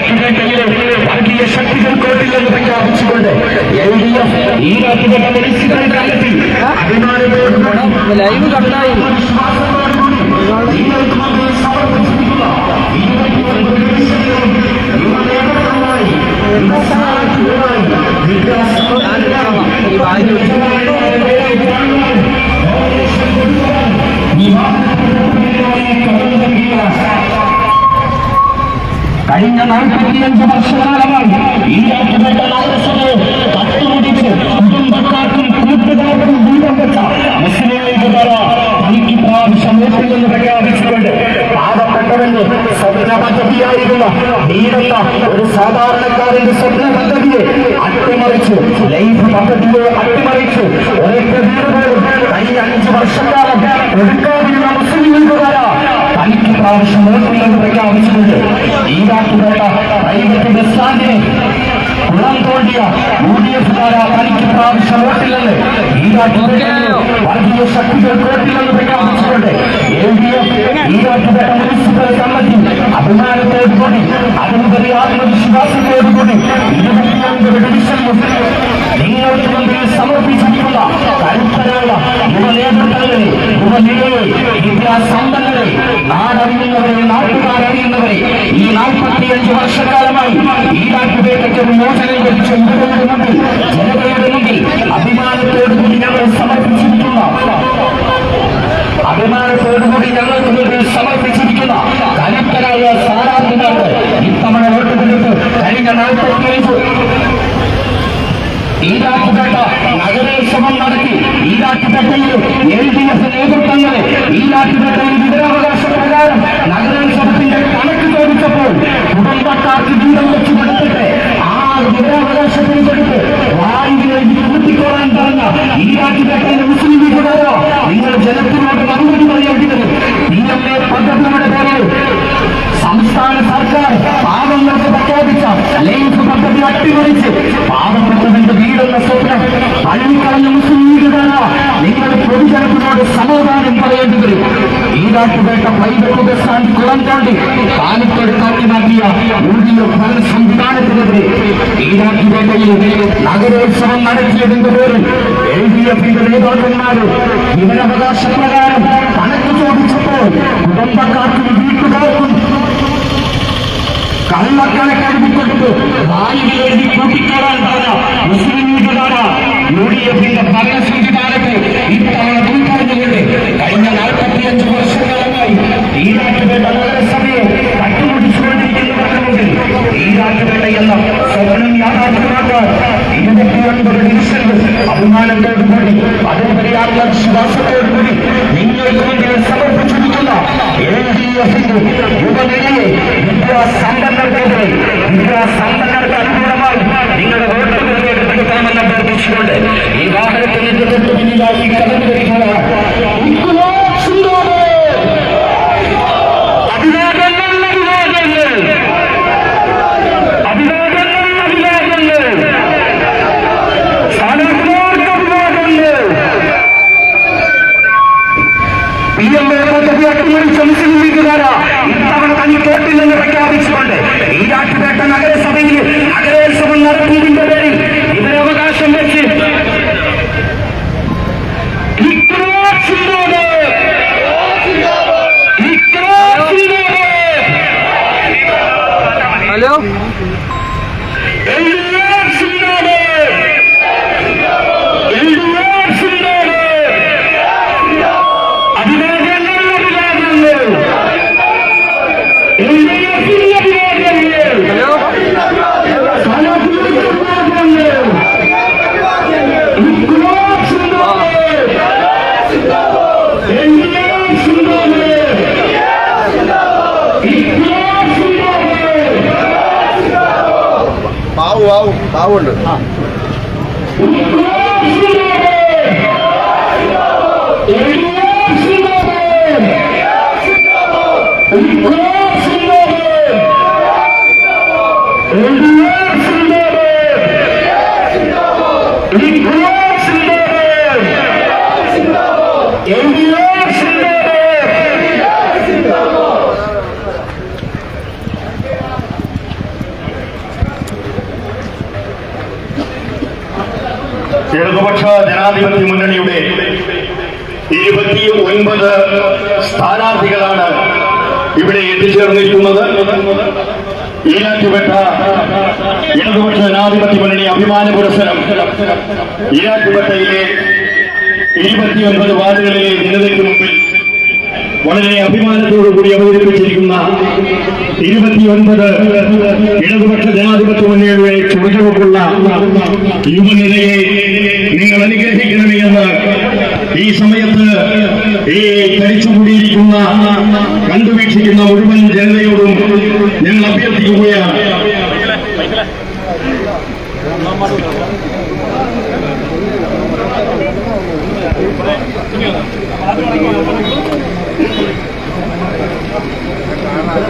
ഈരാറ്റുപേട്ടയിലെ വർഗീയ ശക്തികൾ കോട്ടില്ലെന്ന് പ്രഖ്യാപിച്ചുകൊണ്ട് L D F Erattupetta municipal committee അഭിമാനത്തോടുകൂടി സമർപ്പിച്ചിരിക്കുന്ന ഇരുപത്തിയൊൻപത് കഴിഞ്ഞ നാൽപ്പത്തിയഞ്ച് വർഷകാലമായി ഈ രാജ്യത്തെ നഗരസഭയെ കട്ടുമുടിച്ച് കുടുംബക്കാർക്കും കൂട്ടുകാർക്കും ദൂരം വെച്ച മുസ്ലിം ലീഗുകാര തനിക്ക് പ്രാവശ്യം നീടുന്ന ഒരു സാധാരണക്കാരന്റെ സ്വപ്ന പദ്ധതിയെ അട്ടിമറിച്ചു. ലൈഫ് പദ്ധതിയെ അട്ടിമറിച്ചു. ഒരൊറ്റ വീട് പോലും കഴിഞ്ഞ അഞ്ച് വർഷക്കാലം എടുക്കാതിരുന്ന മുസ്ലിം ലീഗുകാര തനിക്ക് പ്രാവശ്യം വോട്ടില്ലെന്ന് പ്രഖ്യാപിച്ചുകൊണ്ട് ഈരാട്ടുപേട്ട പ്രൈവറ്റ് ബസ് സ്റ്റാൻഡിനെ കുളം തോണ്ടിയ യു ഡി എഫുകാരാ തനിക്ക് പ്രാവശ്യം വോട്ടില്ലെന്ന് വർഗീയ ശക്തികൾ വോട്ടില്ലെന്ന് പ്രഖ്യാപിച്ചുകൊണ്ട് L D F Erattupetta municipal committee അഭിമാനത്തോടുകൂടി അതിനുപരി ആത്മവിശ്വാസത്തോടുകൂടി ഇരുപത്തിയൊൻപത് ഡിവിഷനിലും നിങ്ങൾക്ക് മുമ്പിൽ സമർപ്പിച്ചിരിക്കുന്ന കരുത്തരായ യുവ നേതൃത്വങ്ങളെ യുവനിരയെ വിദ്യാസമ്പന്നരെ നാടറിയുന്നവരെ നാട്ടുകാരറിയുന്നവരെ ഈ നാൽപ്പത്തിയഞ്ച് വർഷക്കാലമായി ഈ നാട്ടുപേട്ടയ്ക്ക് മോചനം ലഭിച്ച യുവതയുടെ മുമ്പിൽ ജനതയുടെ മുമ്പിൽ അഭിമാനത്തോടുകൂടി ഞങ്ങൾ സമർപ്പിച്ചിരിക്കുന്ന അഭിമാനത്തോടുകൂടി ഞങ്ങൾക്ക് മുമ്പിൽ സമർപ്പിച്ചിരിക്കുന്ന കരുത്തരായ സ്ഥാനാർത്ഥിമാർക്ക് ഇത്തവണ വോട്ട് കൊടുത്ത് കഴിഞ്ഞ നഗരോത്സവം നടത്തി ഈരാറ്റുപേട്ടയിൽ എൽ ഡി എഫ് ഈരാറ്റുപേട്ടയിൽ വിവരാവകാശ പ്രകാരം നഗരസഭത്തിന്റെ കണക്ക് ചോദിച്ചപ്പോൾ കുടുംബക്കാർക്ക് വീതം വെച്ച് കൊടുത്തിട്ട് ആ വിവരാവകാശത്തിന് കൊടുത്ത് വായുവിലേക്ക് കൂട്ടിക്കോളാൻ പറഞ്ഞ ഈരാറ്റുപേട്ടയിലെ മുസ്ലിം ലീഗുകാരോ നിങ്ങൾ ജനത്തിനോട് മറുപടി പറയേണ്ടത് പി എം എ പദ്ധതിയുടെ പേരിൽ സംസ്ഥാന സർക്കാർ പാവങ്ങൾക്ക് പ്രഖ്യാപിച്ച ലൈംഗിക പദ്ധതി അട്ടിമറിച്ച് പാവപ്പെട്ടവന്റെ വീടെന്ന സ്വപ്നം തള്ളിക്കളഞ്ഞ മുസ്ലിം നിങ്ങൾ പൊതുജനത്തിനോട് സമാധാനം പറയേണ്ടി വരും ഈരാട്ടുപേട്ട പ്രൈവറ്റ് ബസ് സ്റ്റാൻഡ് കുളം താണ്ടി കാലിത്തോട് കാട്ടി മാറ്റിയ ഊരിയ ഭരണ സംവിധാനത്തിനെതിരെ ഈരാട്ടുപേട്ടയിൽ നഗരോത്സവം നടത്തിയതിന്റെ പേരിൽ എൽ ഡി എഫിന്റെ നേതാക്കന്മാര് വിവരാവകാശ പ്രകാരം കണക്ക് ചോദിച്ചപ്പോൾ കുടുംബക്കാർക്കും വീട്ടുകാർക്കും കള്ളക്കണക്കെഴുതി കൊടുത്ത് വായുവിൽ എഴുതി കൂട്ടിക്കോടാൻ പറഞ്ഞ മുസ്ലിം ലീഗുകാരാ യു ഡി എഫിന്റെ ഭരണ സംവിധാനത്തെ ഇത്തവണ മുൻകഴിഞ്ഞുകൊണ്ട് കഴിഞ്ഞ നാൽപ്പത്തിയഞ്ച് വർഷക്കാലമായി ഈരാറ്റുപേട്ട നഗരസഭയെ കട്ടുപിടിച്ചുകൊണ്ടിരിക്കുന്നവർക്ക് ഈ ഈരാറ്റുപേട്ട എന്ന സ്വപ്നം യാഥാർത്ഥ്യമാക്കാൻ ഇരുപത്തിയൊൻപത് ഡിവിഷനുകൾ അഭിമാനത്തോടുകൂടി അതുപരി ആത്മവിശ്വാസത്തോടുകൂടി നിങ്ങൾക്ക് മുമ്പിൽ സമർപ്പിച്ചിരിക്കുന്ന എൽ ഡി എഫിന്റെ യുവനിരയെ വിദ്യാസമ്പന്നർക്കെതിരെ വിദ്യാസമ്പന്നർക്ക് അനുകൂലമായി നിങ്ങളുടെ കൊടുക്കാമെന്ന് അഭ്യർത്ഥിച്ചുകൊണ്ട് ഈ വാഹനത്തിന് തൊട്ടു പിന്നിലായി കടന്നു വരികയാണ്. आवडलं LDF ജനാധിപത്യ മുന്നണിയുടെ ഇരുപത്തി ഒൻപത് സ്ഥാനാർത്ഥികളാണ് ഇവിടെ എത്തിച്ചേർന്നിരിക്കുന്നത്. ഈരാറ്റുപേട്ട ഇടതുപക്ഷ ജനാധിപത്യ മുന്നണി അഭിമാന പുരസ്സരം ഈരാറ്റുപേട്ടയിലെ ഇരുപത്തിയൊൻപത് വാർഡുകളിലെ ജനതയ്ക്ക് മുമ്പിൽ വളരെ അഭിമാനത്തോടു കൂടി അവതരിപ്പിച്ചിരിക്കുന്ന ഇരുപത്തിയൊൻപത് ഇടതുപക്ഷ ജനാധിപത്യ മുന്നണിയുടെ ചുവടുകൊണ്ടുള്ള യുവനിരയെ നിങ്ങൾ അനുഗ്രഹിക്കണമേ എന്ന് ഈ സമയത്ത് ഈ ധരിച്ചുകൂടിയിരിക്കുന്ന കണ്ടുവീക്ഷിക്കുന്ന മുഴുവൻ ജനതയോടും ഞങ്ങൾ അഭ്യർത്ഥിക്കുകയാണ്.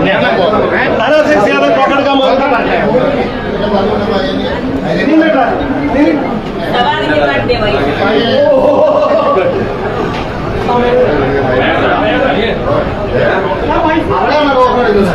ഞാൻ തലേ ചെയ്യാതെ പോക്കെടുക്കാൻ പോകും അവിടെയാണ് റോഡ് എടുക്കുന്നത്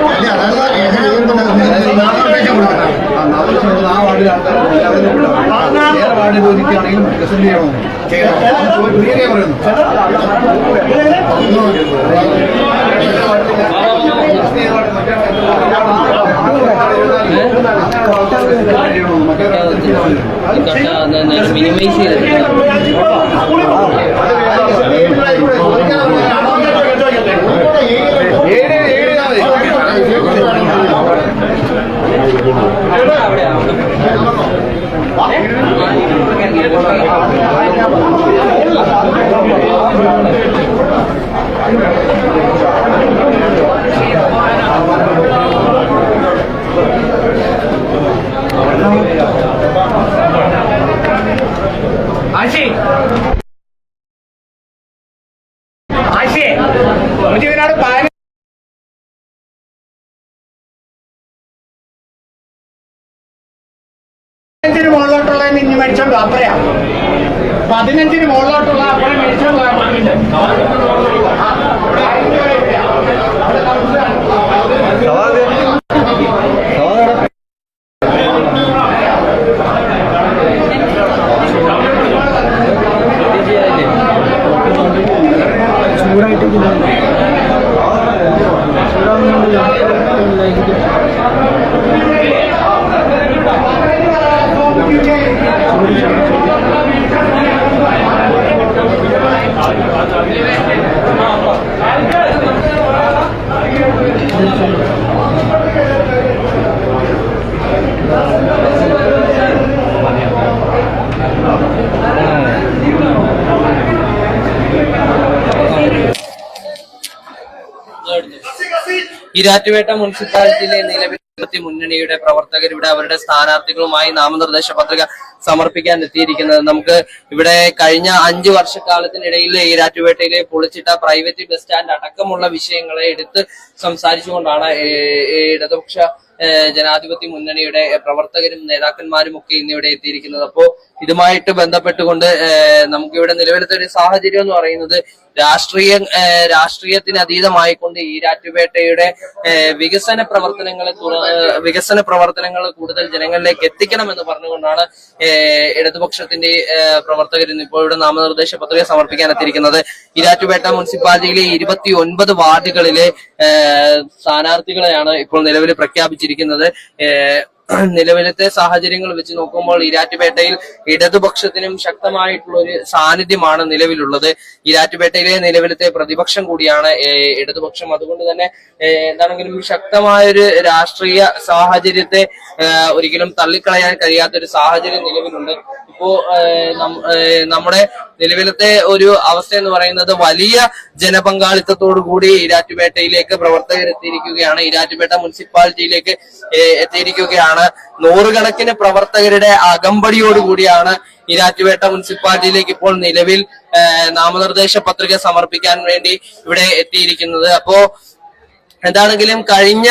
ആ വാർഡിലെ ആൾക്കാരാണ് എല്ലാവരും വേറെ വാർഡിൽ ചോദിക്കുകയാണെങ്കിലും പ്രസന്റ് ചെയ്യണമെന്ന് പറയുന്നു മിനിമൈസ് ചെയ്തിട്ടുണ്ട് ഇനി മേടിച്ചോണ്ട് അത്രയാ പതിനഞ്ചിന് മുകളിലോട്ടുള്ള അപ്പഴേ മേടിച്ചോണ്ട് വാ, ആ, ഇവിടെ അഞ്ച് വരെ ഇല്ല. ഈരാറ്റുപേട്ട മുനിസിപ്പാലിറ്റിയിലെ നിലവിലെ മുന്നണിയുടെ പ്രവർത്തകർ ഇവിടെ അവരുടെ സ്ഥാനാർത്ഥികളുമായി നാമനിർദ്ദേശ പത്രിക സമർപ്പിക്കാൻ എത്തിയിരിക്കുന്നത്. നമുക്ക് ഇവിടെ കഴിഞ്ഞ അഞ്ചു വർഷക്കാലത്തിനിടയിൽ ഈരാറ്റുപേട്ടയിലെ പൊളിച്ചിട്ട പ്രൈവറ്റ് ബസ് സ്റ്റാൻഡ് അടക്കമുള്ള വിഷയങ്ങളെ എടുത്ത് സംസാരിച്ചുകൊണ്ടാണ് ഇടതുപക്ഷ ജനാധിപത്യ മുന്നണിയുടെ പ്രവർത്തകരും നേതാക്കന്മാരും ഒക്കെ ഇന്ന് ഇവിടെ എത്തിയിരിക്കുന്നത്. അപ്പോ ഇതുമായിട്ട് ബന്ധപ്പെട്ടുകൊണ്ട് നമുക്ക് നമുക്കിവിടെ നിലവിലത്തെ ഒരു സാഹചര്യം എന്ന് പറയുന്നത് രാഷ്ട്രീയ രാഷ്ട്രീയത്തിന് അതീതമായിക്കൊണ്ട് രാറ്റുപേട്ടയുടെ വികസന പ്രവർത്തനങ്ങൾ വികസന പ്രവർത്തനങ്ങൾ കൂടുതൽ ജനങ്ങളിലേക്ക് എത്തിക്കണം എന്ന് പറഞ്ഞുകൊണ്ടാണ് ഇടതുപക്ഷത്തിന്റെ പ്രവർത്തകർ ഇപ്പോൾ ഇവിടെ നാമനിർദ്ദേശ പത്രിക സമർപ്പിക്കാൻ എത്തിയിരിക്കുന്നത്. ഈരാറ്റുപേട്ട മുനിസിപ്പാലിറ്റിയിലെ ഇരുപത്തി ഒൻപത് വാർഡുകളിലെ സ്ഥാനാർത്ഥികളെയാണ് ഇപ്പോൾ നിലവിൽ പ്രഖ്യാപിച്ചിരിക്കുന്നത്. ഏ, നിലവിലത്തെ സാഹചര്യങ്ങൾ വെച്ച് നോക്കുമ്പോൾ ഇരാറ്റുപേട്ടയിൽ ഇടതുപക്ഷത്തിനും ശക്തമായിട്ടുള്ള ഒരു സാന്നിധ്യമാണ് നിലവിലുള്ളത്. ഇരാറ്റുപേട്ടയിലെ നിലവിലത്തെ പ്രതിപക്ഷം കൂടിയാണ് ഇടതുപക്ഷം. അതുകൊണ്ട് തന്നെ എന്താണെങ്കിലും ശക്തമായൊരു രാഷ്ട്രീയ സാഹചര്യത്തെ ഒരിക്കലും തള്ളിക്കളയാൻ കഴിയാത്ത ഒരു സാഹചര്യം നിലവിലുണ്ട്. ഇപ്പോ നമ്മുടെ നിലവിലത്തെ ഒരു അവസ്ഥ എന്ന് പറയുന്നത് വലിയ ജനപങ്കാളിത്തത്തോടു കൂടി ഈരാറ്റുപേട്ടയിലേക്ക് പ്രവർത്തകർ എത്തിയിരിക്കുകയാണ്. ഈരാറ്റുപേട്ട മുനിസിപ്പാലിറ്റിയിലേക്ക് എത്തിയിരിക്കുകയാണ്. നൂറുകണക്കിന് പ്രവർത്തകരുടെ അകമ്പടിയോടുകൂടിയാണ് ഈരാറ്റുപേട്ട മുനിസിപ്പാലിറ്റിയിലേക്ക് ഇപ്പോൾ നിലവിൽ നാമനിർദ്ദേശ പത്രിക സമർപ്പിക്കാൻ വേണ്ടി ഇവിടെ എത്തിയിരിക്കുന്നത്. അപ്പോ എന്താണെങ്കിലും കഴിഞ്ഞ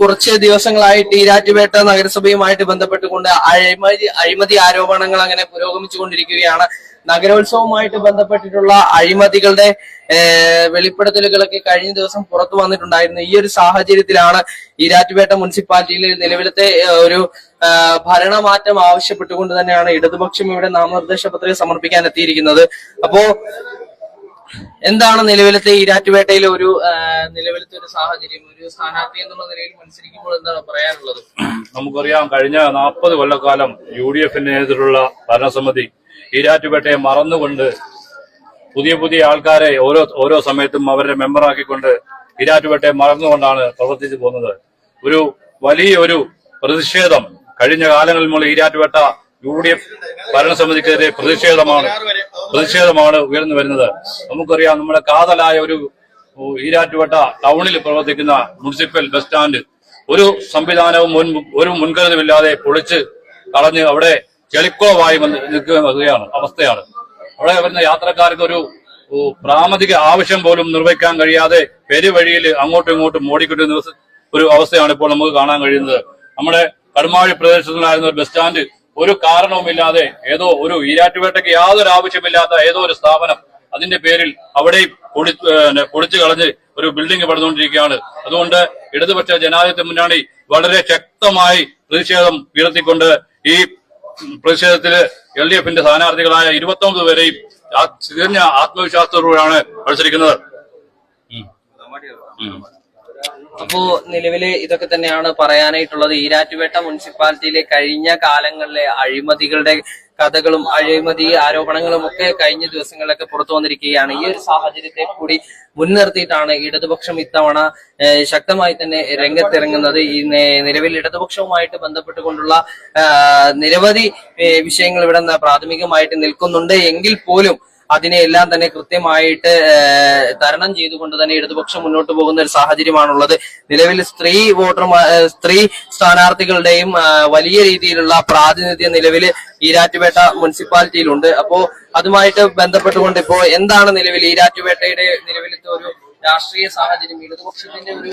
കുറച്ച് ദിവസങ്ങളായിട്ട് ഈരാറ്റുപേട്ട നഗരസഭയുമായിട്ട് ബന്ധപ്പെട്ടുകൊണ്ട് അഴിമതി അഴിമതി ആരോപണങ്ങൾ അങ്ങനെ പുരോഗമിച്ചുകൊണ്ടിരിക്കുകയാണ്. നഗരോത്സവവുമായിട്ട് ബന്ധപ്പെട്ടിട്ടുള്ള അഴിമതികളുടെ വെളിപ്പെടുത്തലുകളൊക്കെ കഴിഞ്ഞ ദിവസം പുറത്തു വന്നിട്ടുണ്ടായിരുന്നു. ഈ ഒരു സാഹചര്യത്തിലാണ് ഈരാറ്റുപേട്ട മുനിസിപ്പാലിറ്റിയിലെ നിലവിലത്തെ ഒരു ഭരണമാറ്റം ആവശ്യപ്പെട്ടുകൊണ്ട് തന്നെയാണ് ഇടതുപക്ഷം ഇവിടെ നാമനിർദ്ദേശ പത്രിക സമർപ്പിക്കാൻ എത്തിയിരിക്കുന്നത്. അപ്പോ എന്താണ് നിലവിലത്തെ ഈരാറ്റുപേട്ടയിലെ ഒരു നിലവിലത്തെ ഒരു സാഹചര്യം ഒരു സ്ഥാനാർത്ഥി എന്നുള്ള നിലയിൽ മത്സരിക്കുമ്പോൾ എന്താണ് പറയാനുള്ളത്? നമുക്കറിയാം കഴിഞ്ഞ നാൽപ്പത് കൊല്ലക്കാലം യു ഡി നേതൃത്വത്തിലുള്ള ഭരണസമിതി ഈരാറ്റുപേട്ടയെ മറന്നുകൊണ്ട് പുതിയ പുതിയ ആൾക്കാരെ ഓരോ ഓരോ സമയത്തും അവരുടെ മെമ്പറാക്കിക്കൊണ്ട് ഈരാറ്റുപേട്ടയെ മറന്നുകൊണ്ടാണ് പ്രവർത്തിച്ചു പോകുന്നത്. ഒരു വലിയൊരു പ്രതിഷേധം കഴിഞ്ഞ കാലങ്ങളിൽ മുതൽ ഈരാറ്റുപേട്ട യു ഡി എഫ് ഭരണസമിതിക്കെതിരെ പ്രതിഷേധമാണ്. പ്രതിഷേധമാണ് ഉയർന്നു വരുന്നത്. നമുക്കറിയാം നമ്മുടെ കാതലായ ഒരു ഈരാറ്റുപേട്ട ടൗണിൽ പ്രവർത്തിക്കുന്ന മുനിസിപ്പൽ ബസ് സ്റ്റാൻഡ് ഒരു സംവിധാനവും മുൻ ഒരു മുൻകരുതലുമില്ലാതെ പൊളിച്ച് കളഞ്ഞ് അവിടെ ചെളിക്കുളമായി വന്ന് നിൽക്കുകയാണ് അവസ്ഥയാണ്. അവിടെ വരുന്ന യാത്രക്കാർക്ക് ഒരു പ്രാമതിക ആവശ്യം പോലും നിർവഹിക്കാൻ കഴിയാതെ പെരുവഴിയിൽ അങ്ങോട്ടും ഇങ്ങോട്ടും ഓടിക്കൊണ്ടിരുന്ന ഒരു അവസ്ഥയാണ് ഇപ്പോൾ നമുക്ക് കാണാൻ കഴിയുന്നത്. നമ്മുടെ കടുമാഴി പ്രദേശത്തുണ്ടായിരുന്ന ഒരു ബസ് സ്റ്റാൻഡ് ഒരു കാരണവുമില്ലാതെ ഏതോ ഒരു ഈരാറ്റുപേട്ടയ്ക്ക് യാതൊരു ആവശ്യമില്ലാത്ത ഏതോ ഒരു സ്ഥാപനം അതിന്റെ പേരിൽ അവിടെയും പൊടി പൊടിച്ചു പൊളിച്ചു കളഞ്ഞ് ഒരു ബിൽഡിംഗ് പണിതുകൊണ്ടിരിക്കുകയാണ്. അതുകൊണ്ട് ഇടതുപക്ഷ ജനാധിപത്യ മുന്നണി വളരെ ശക്തമായി പ്രതിഷേധം ഉയർത്തിക്കൊണ്ട് ഈ പ്രതിഷേധത്തിൽ എൽ ഡി എഫിന്റെ സ്ഥാനാർത്ഥികളായ ഇരുപത്തി ഒമ്പത് പേരെയും തികഞ്ഞ ആത്മവിശ്വാസത്തോടുകൂടിയാണ് മത്സരിക്കുന്നത്. അപ്പോ നിലവിൽ ഇതൊക്കെ തന്നെയാണ് പറയാനായിട്ടുള്ളത്. ഈരാറ്റുപേട്ട മുനിസിപ്പാലിറ്റിയിലെ കഴിഞ്ഞ കാലങ്ങളിലെ അഴിമതികളുടെ കഥകളും അഴിമതി ആരോപണങ്ങളും ഒക്കെ കഴിഞ്ഞ ദിവസങ്ങളിലൊക്കെ പുറത്തു വന്നിരിക്കുകയാണ്. ഈ ഒരു സാഹചര്യത്തെ കൂടി മുൻനിർത്തിയിട്ടാണ് ഇടതുപക്ഷം ഇത്തവണ ശക്തമായി തന്നെ രംഗത്തിറങ്ങുന്നത്. ഈ നിലവിൽ ഇടതുപക്ഷവുമായിട്ട് ബന്ധപ്പെട്ടുകൊണ്ടുള്ള നിരവധി വിഷയങ്ങൾ ഇവിടെ പ്രാഥമികമായിട്ട് നിൽക്കുന്നുണ്ട്. എങ്കിൽ പോലും അതിനെയെല്ലാം തന്നെ കൃത്യമായിട്ട് തരണം ചെയ്തുകൊണ്ട് തന്നെ ഇടതുപക്ഷം മുന്നോട്ട് പോകുന്ന ഒരു സാഹചര്യമാണുള്ളത്. നിലവിൽ സ്ത്രീ വോട്ടർ സ്ത്രീ സ്ഥാനാർത്ഥികളുടെയും വലിയ രീതിയിലുള്ള പ്രാതിനിധ്യം നിലവിൽ ഈരാറ്റുപേട്ട മുനിസിപ്പാലിറ്റിയിലുണ്ട്. അപ്പോ അതുമായിട്ട് ബന്ധപ്പെട്ടുകൊണ്ട് ഇപ്പോ എന്താണ് നിലവിൽ ഈരാറ്റുപേട്ടയുടെ നിലവിലത്തെ ഒരു രാഷ്ട്രീയ സാഹചര്യം ഇടതുപക്ഷത്തിന്റെ ഒരു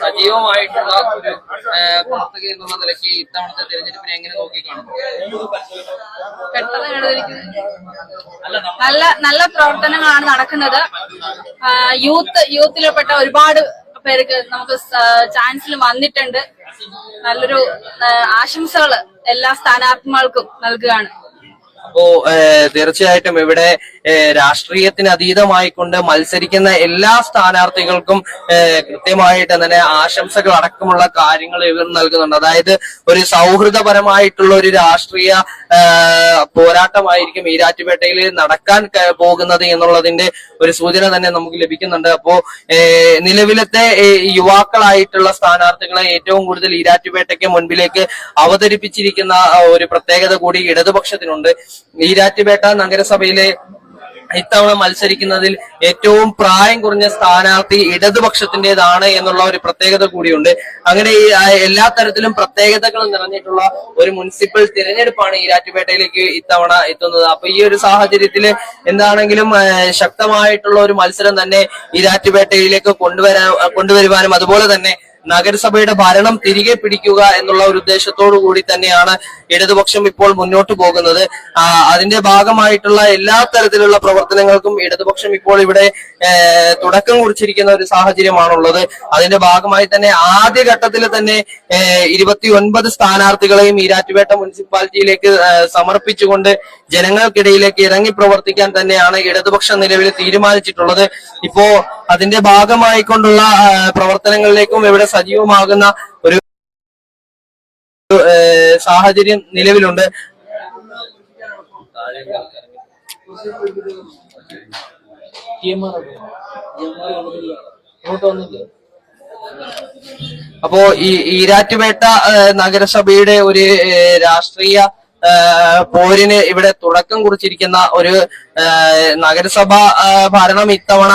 സജീവമായിട്ടുള്ള ഒരു ഏഹ്, പ്രവർത്തക എന്നുള്ള നിലയ്ക്ക് ഇത്തവണത്തെ തെരഞ്ഞെടുപ്പിനെ എങ്ങനെ നോക്കിക്കാണും? പെട്ടെന്ന് നല്ല നല്ല പ്രവർത്തനങ്ങളാണ് നടക്കുന്നത്. യൂത്ത് യൂത്തിൽപ്പെട്ട ഒരുപാട് പേർക്ക് നമുക്ക് ചാൻസിൽ വന്നിട്ടുണ്ട്. നല്ലൊരു ആശംസകൾ എല്ലാ സ്ഥാനാർത്ഥികൾക്കും നൽകുകയാണ്. അപ്പോ തീർച്ചയായിട്ടും ഇവിടെ രാഷ്ട്രീയത്തിന് അതീതമായിക്കൊണ്ട് മത്സരിക്കുന്ന എല്ലാ സ്ഥാനാർത്ഥികൾക്കും കൃത്യമായിട്ട് തന്നെ ആശംസകൾ അടക്കമുള്ള കാര്യങ്ങൾ ഇവർ നൽകുന്നുണ്ട്. അതായത് ഒരു സൗഹൃദപരമായിട്ടുള്ള ഒരു രാഷ്ട്രീയ പോരാട്ടമായിരിക്കും ഈരാറ്റുപേട്ടയിൽ നടക്കാൻ പോകുന്നത് എന്നുള്ളതിന്റെ ഒരു സൂചന തന്നെ നമുക്ക് ലഭിക്കുന്നുണ്ട്. അപ്പോ നിലവിലത്തെ യുവാക്കളായിട്ടുള്ള സ്ഥാനാർത്ഥികളെ ഏറ്റവും കൂടുതൽ ഈരാറ്റുപേട്ടയ്ക്ക് മുൻപിലേക്ക് അവതരിപ്പിച്ചിരിക്കുന്ന ഒരു പ്രത്യേകത കൂടി ഇടതുപക്ഷത്തിനുണ്ട്. ഈരാറ്റുപേട്ട നഗരസഭയിലെ ഇത്തവണ മത്സരിക്കുന്നതിൽ ഏറ്റവും പ്രായം കുറഞ്ഞ സ്ഥാനാർത്ഥി ഇടതുപക്ഷത്തിന്റേതാണ് എന്നുള്ള ഒരു പ്രത്യേകത കൂടിയുണ്ട്. അങ്ങനെ ഈ എല്ലാ തരത്തിലും പ്രത്യേകതകൾ നിറഞ്ഞിട്ടുള്ള ഒരു മുനിസിപ്പൽ തിരഞ്ഞെടുപ്പാണ് ഈരാറ്റുപേട്ടയിലേക്ക് ഇത്തവണ എത്തുന്നത്. അപ്പൊ ഈ ഒരു സാഹചര്യത്തിൽ എന്താണെങ്കിലും ശക്തമായിട്ടുള്ള ഒരു മത്സരം തന്നെ ഈരാറ്റുപേട്ടയിലേക്ക് കൊണ്ടുവരാ കൊണ്ടുവരുവാനും അതുപോലെ തന്നെ നഗരസഭയുടെ ഭരണം തിരികെ പിടിക്കുക എന്നുള്ള ഒരു ഉദ്ദേശത്തോടു കൂടി തന്നെയാണ് ഇടതുപക്ഷം ഇപ്പോൾ മുന്നോട്ട് പോകുന്നത്. അതിന്റെ ഭാഗമായിട്ടുള്ള എല്ലാ തരത്തിലുള്ള പ്രവർത്തനങ്ങൾക്കും ഇടതുപക്ഷം ഇപ്പോൾ ഇവിടെ തുടക്കം കുറിച്ചിരിക്കുന്ന ഒരു സാഹചര്യമാണുള്ളത്. അതിന്റെ ഭാഗമായി തന്നെ ആദ്യഘട്ടത്തിൽ തന്നെ ഇരുപത്തി ഒൻപത് സ്ഥാനാർത്ഥികളെയും ഈരാറ്റുപേട്ട മുനിസിപ്പാലിറ്റിയിലേക്ക് സമർപ്പിച്ചുകൊണ്ട് ജനങ്ങൾക്കിടയിലേക്ക് ഇറങ്ങി പ്രവർത്തിക്കാൻ തന്നെയാണ് ഇടതുപക്ഷം നിലവിൽ തീരുമാനിച്ചിട്ടുള്ളത്. ഇപ്പോ അതിന്റെ ഭാഗമായിക്കൊണ്ടുള്ള പ്രവർത്തനങ്ങളിലേക്കും ഇവിടെ സജീവമാകുന്ന ഒരു സാഹചര്യം നിലവിലുണ്ട്. അപ്പോ ഈ ഈരാറ്റുപേട്ട നഗരസഭയുടെ ഒരു രാഷ്ട്രീയ പോരിന് ഇവിടെ തുടക്കം കുറിച്ചിരിക്കുന്ന ഒരു നഗരസഭ ഭരണം ഇത്തവണ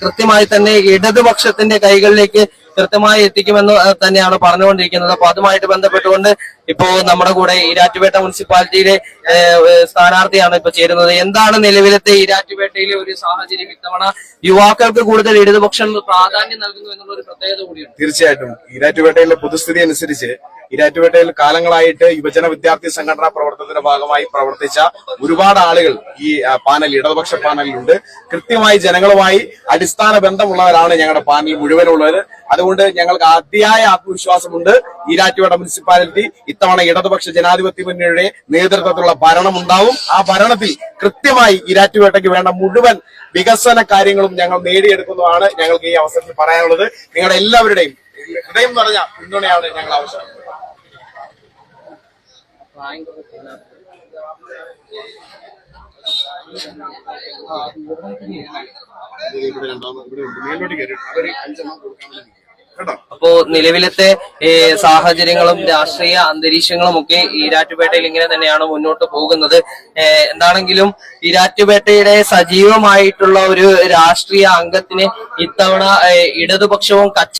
കൃത്യമായി തന്നെ ഇടതുപക്ഷത്തിന്റെ കൈകളിലേക്ക് കൃത്യമായി എത്തിക്കുമെന്ന് തന്നെയാണ് പറഞ്ഞുകൊണ്ടിരിക്കുന്നത്. അപ്പൊ അതുമായിട്ട് ബന്ധപ്പെട്ടുകൊണ്ട് ഇപ്പോ നമ്മുടെ കൂടെ ഈരാറ്റുപേട്ട മുനിസിപ്പാലിറ്റിയിലെ സ്ഥാനാർത്ഥിയാണ് ഇപ്പൊ ചേരുന്നത്. എന്താണ് നിലവിലത്തെ ഈരാറ്റുപേട്ടയിലെ ഒരു സാഹചര്യം ഇത്തവണ യുവാക്കൾക്ക് കൂടുതൽ ഇടതുപക്ഷം പ്രാധാന്യം നൽകുന്നു എന്നുള്ള ഒരു പ്രത്യേകത കൂടിയാണ് തീർച്ചയായിട്ടും. ഈരാറ്റുപേട്ടയിലെ പൊതുസ്ഥിതി അനുസരിച്ച് ഈരാറ്റുപേട്ടയിൽ കാലങ്ങളായിട്ട് യുവജന വിദ്യാർത്ഥി സംഘടനാ പ്രവർത്തനത്തിന്റെ ഭാഗമായി പ്രവർത്തിച്ച ഒരുപാട് ആളുകൾ ഈ പാനൽ ഇടതുപക്ഷ പാനലിലുണ്ട്. കൃത്യമായി ജനങ്ങളുമായി അടിസ്ഥാന ബന്ധമുള്ളവരാണ് ഞങ്ങളുടെ പാനൽ മുഴുവനുള്ളത്. അതുകൊണ്ട് ഞങ്ങൾക്ക് അതിയായ ആത്മവിശ്വാസമുണ്ട്. ഈരാറ്റുപേട്ട മുനിസിപ്പാലിറ്റി ഇത്തവണ ഇടതുപക്ഷ ജനാധിപത്യ മുന്നണിയുടെ നേതൃത്വത്തിലുള്ള ഭരണം ഉണ്ടാവും ആ ഭരണത്തിൽ കൃത്യമായി ഈരാറ്റുപേട്ടയ്ക്ക് വേണ്ട മുഴുവൻ വികസന കാര്യങ്ങളും ഞങ്ങൾ നേടിയെടുക്കുന്നതാണ് ഞങ്ങൾക്ക് ഈ അവസരത്തിൽ പറയാനുള്ളത്. നിങ്ങളുടെ എല്ലാവരുടെയും ഹൃദയം നിറഞ്ഞ പിന്തുണയാണ് ഞങ്ങൾ ആവശ്യപ്പെടുന്നത്. അപ്പോ നിലവിലത്തെ സാഹചര്യങ്ങളും രാഷ്ട്രീയ അന്തരീക്ഷങ്ങളും ഒക്കെ ഈരാറ്റുപേട്ടയിൽ ഇങ്ങനെ തന്നെയാണ് മുന്നോട്ട് പോകുന്നത്. എന്താണെങ്കിലും ഈരാറ്റുപേട്ടയുടെ സജീവമായിട്ടുള്ള ഒരു രാഷ്ട്രീയ അംഗത്തിന് ഇത്തവണ ഇടതുപക്ഷവും കച്ച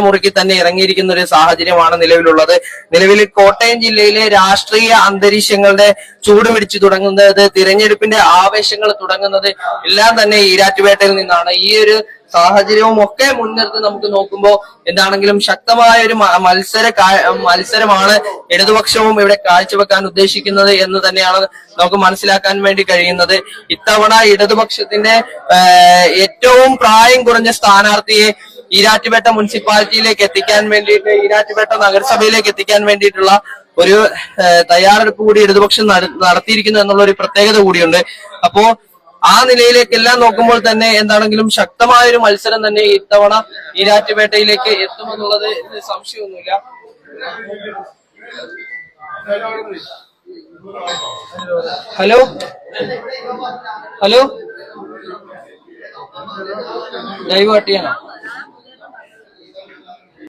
മുറുക്കി തന്നെ ഇറങ്ങിയിരിക്കുന്ന ഒരു സാഹചര്യമാണ് നിലവിലുള്ളത്. നിലവിൽ കോട്ടയം ജില്ലയിലെ രാഷ്ട്രീയ അന്തരീക്ഷങ്ങളുടെ ചൂട് പിടിച്ചു തുടങ്ങുന്നത് തിരഞ്ഞെടുപ്പിന്റെ ആവേശങ്ങൾ തുടങ്ങുന്നത് എല്ലാം തന്നെ ഈരാറ്റുപേട്ടയിൽ നിന്നാണ്. ഈ ഒരു സാഹചര്യവും ഒക്കെ മുൻനിർത്തി നമുക്ക് നോക്കുമ്പോൾ എന്താണെങ്കിലും ശക്തമായ ഒരു മത്സര മത്സരമാണ് ഇടതുപക്ഷവും ഇവിടെ കാഴ്ചവെക്കാൻ ഉദ്ദേശിക്കുന്നത് എന്ന് തന്നെയാണ് നമുക്ക് മനസ്സിലാക്കാൻ വേണ്ടി കഴിയുന്നത്. ഇത്തവണ ഇടതുപക്ഷത്തിന്റെ ഏറ്റവും പ്രായം കുറഞ്ഞ സ്ഥാനാർത്ഥിയെ ഈരാറ്റുപേട്ട മുനിസിപ്പാലിറ്റിയിലേക്ക് എത്തിക്കാൻ വേണ്ടിയിട്ട് ഈരാറ്റുപേട്ട നഗരസഭയിലേക്ക് എത്തിക്കാൻ വേണ്ടിയിട്ടുള്ള ഒരു തയ്യാറെടുപ്പ് കൂടി ഇടതുപക്ഷം നടത്തിയിരിക്കുന്നു എന്നുള്ള ഒരു പ്രത്യേകത കൂടിയുണ്ട്. അപ്പോ ആ നിലയിലേക്കെല്ലാം നോക്കുമ്പോൾ തന്നെ എന്താണെങ്കിലും ശക്തമായ ഒരു മത്സരം തന്നെ ഇത്തവണ ഈരാറ്റുപേട്ടയിലേക്ക് എത്തുമെന്നുള്ളത് സംശയമൊന്നുമില്ല. ഹലോ? ഹലോ? ഡൈവേർട്ട് ചെയ്യണം.